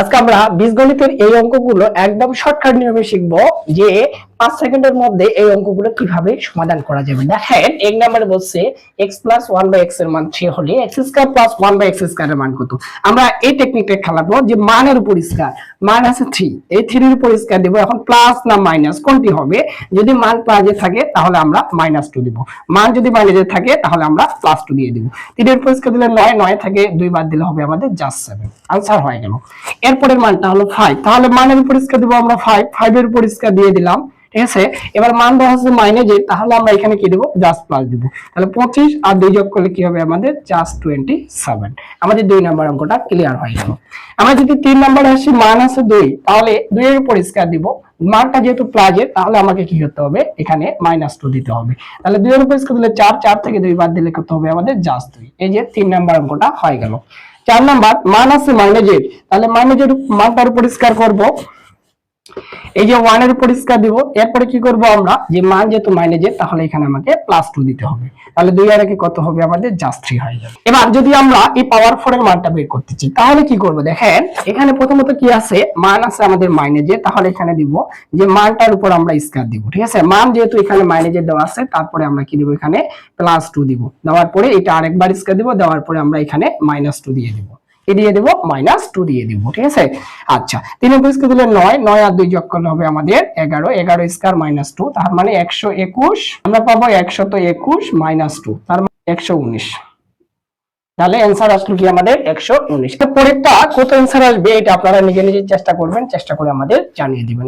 আজকে আমরা বীজগণিতের এই অঙ্কগুলো একদম শর্টকাট নিয়মে শিখব যে পাঁচ সেকেন্ডের মধ্যে এই অঙ্কগুলো কীভাবে সমাধান করা যাবে। দেখেন, এক নম্বরে বলছে এক্স প্লাস ওয়ান বাই এক্সের মান থ্রি হলে x square plus one by x square এর মান কত? আমরা এই টেকনিকটা খেলাবো যে মানের উপর স্কোয়ার মান আছে থ্রি এই থ্রির উপর স্কোয়ার দেবো, এখন প্লাস না মাইনাস কোনটি হবে? যদি মান প্লাসে থাকে, তাহলে আমরা মাইনাস টু দিব। মান যদি মাইনাসে থাকে, তাহলে আমরা প্লাস টু দিয়ে দিব। তিনের উপর স্কোয়ার দিলে নয় নয় থাকে, দুই বাদ দিলে হবে আমাদের জাস্ট সেভেন আনসার হয়ে গেল। এরপরের মানটা হলো ফাইভ তাহলে মানের উপর স্কোয়ার দিব আমরা ফাইভ ফাইভ এর উপর স্কোয়ার দিয়ে দিলাম, ঠিক আছে? এবার মান দেওয়া হচ্ছে মাইনাসে তাহলে আমরা এখানে কি দেবো? জাস্ট প্লাস দিব। তাহলে পঁচিশ আর দুই যোগ করলে কি হবে আমাদের? জাস্ট টোয়েন্টি সেভেন আমাদের দুই নাম্বার অঙ্কটা ক্লিয়ার হয়ে গেল। আমরা যদি তিন নাম্বার আসি, মান আছে দুই, তাহলে দুই এর উপর স্কোয়ার দিব। মানটা যেহেতু প্লাজের তাহলে আমাকে কি করতে হবে? এখানে মাইনাস টু দিতে হবে। তাহলে দুই এর উপর স্কোয়ার দিলে চার চার থেকে দুই বাদ দিলে কত হবে আমাদের? জাস্ট দুই। এই যে তিন নাম্বার অঙ্কটা হয়ে গেল। চার নাম্বার মান আছে মাইনাসের তাহলে মাইনাসের মানটার উপর স্কোয়ার করব। এই যে ওয়ানের পরিষ্কার দিব, এরপরে কি করব আমরা? যে মান যেহেতু মাইনাসে তাহলে এখানে আমাকে প্লাস টু দিতে হবে। তাহলে দুই আর একে কত হবে? আমাদের জাস্ট থ্রি হয়ে যাবে। এবার যদি আমরা এই পাওয়ার ফোর এর মানটা বের করতে চাই, তাহলে কি করব? দেখেন, এখানে প্রথমত কি আছে? মান আছে আমাদের মাইনাসে তাহলে এখানে দিব যে মানটার উপর আমরা স্কয়ার দিব, ঠিক আছে? মান যেহেতু এখানে মাইনাসে দেওয়া আছে, তারপরে আমরা কি দিব এখানে? প্লাস টু দিব। দেওয়ার পরে এটা আরেকবার স্কয়ার দিব, দেওয়ার পরে আমরা এখানে মাইনাস টু দিয়ে দিব। দিয়ে দেবো মাইনাস টু দিয়ে দেবো, ঠিক আছে? আচ্ছা তিন একুশকে দিলে নয় নয় আর দুই যোগ করলে হবে আমাদের এগারো এগারো স্কোয়ার মাইনাস টু তার মানে একশো একুশ, আমরা পাবো একশত একুশ মাইনাস টু তার মানে একশো উনিশ। তাহলে অ্যান্সার আসলো কি আমাদের একশো উনিশ। পরেরটা কত অ্যান্সার আসবে, এটা আপনারা নিজে নিজে চেষ্টা করবেন, চেষ্টা করে আমাদের জানিয়ে দিবেন।